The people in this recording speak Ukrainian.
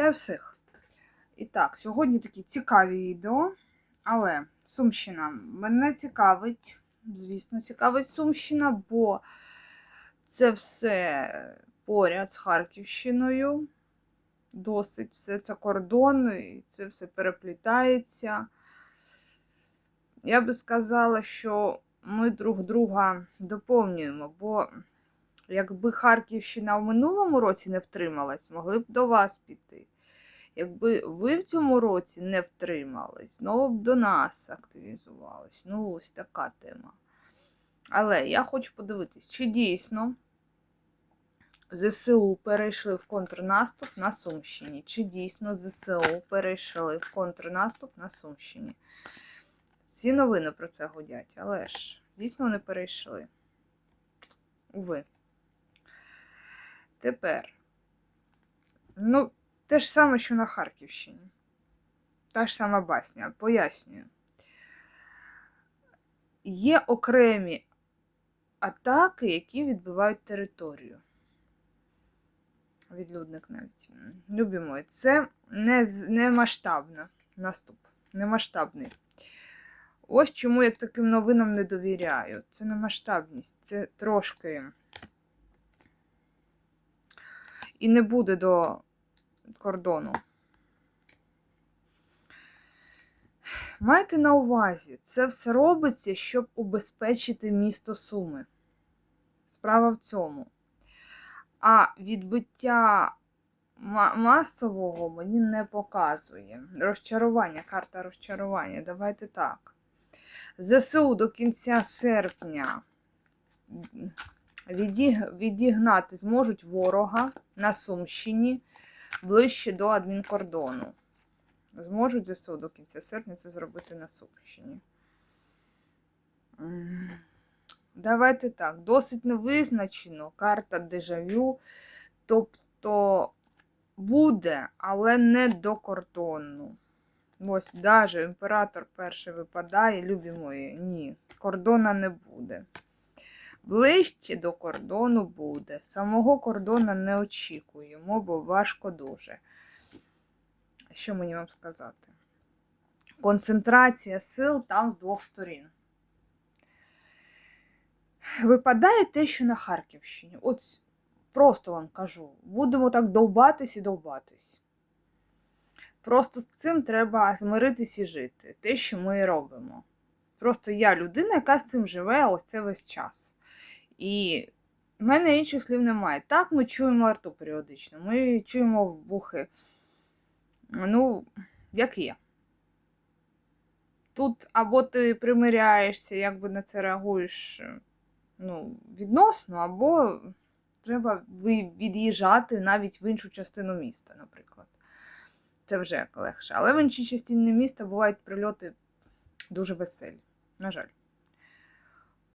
Вітаю всіх! І так, сьогодні такі цікаві відео, але Сумщина мене цікавить, звісно, цікавить Сумщина, бо це все поряд з Харківщиною. Досить все це кордон, і це все переплітається. Я би сказала, що ми друг друга доповнюємо, бо якби Харківщина в минулому році не втрималась, могли б до вас піти. Якби ви в цьому році не втримались, знову б до нас активізувались. Ну, ось така тема. Але я хочу подивитись, чи дійсно ЗСУ перейшли в контрнаступ на Сумщині. Чи дійсно ЗСУ перейшли в контрнаступ на Сумщині? Ці новини про це гудять, але ж дійсно вони перейшли. Уви. Тепер. Ну, те ж саме, що на Харківщині. Та ж сама басня. Пояснюю. Є окремі атаки, які відбивають територію. Відлюдник навіть. Любі. Це не, не масштабно наступ. Не масштабний. Ось чому я таким новинам не довіряю. Це не масштабність, це трошки. І не буде до кордону. Майте на увазі, це все робиться, щоб убезпечити місто Суми. Справа в цьому. А відбиття масового мені не показує. Розчарування, карта розчарування. Давайте так. ЗСУ до кінця серпня відігнати зможуть ворога на Сумщині ближче до адмінкордону. Зможуть ЗСУ до кінця серпня це зробити на Сумщині. Давайте так. Досить невизначено. Карта дежавю. Тобто буде, але не до кордону. Ось, даже імператор перший випадає, любі мої. Ні, кордона не буде. Ближче до кордону буде. Самого кордона не очікуємо, бо важко дуже. Що мені вам сказати? Концентрація сил там з двох сторін. Випадає те, що на Харківщині. От просто вам кажу, будемо так довбатись і довбатись. Просто з цим треба змиритись і жити. Те, що ми робимо. Просто я людина, яка з цим живе ось це весь час. І в мене інших слів немає. Так, ми чуємо арту періодично, ми чуємо вбухи. Ну, як є. Тут або ти примиряєшся, як би на це реагуєш ну, відносно, або треба від'їжджати навіть в іншу частину міста, наприклад. Це вже легше. Але в іншій частині міста бувають прильоти дуже веселі. На жаль.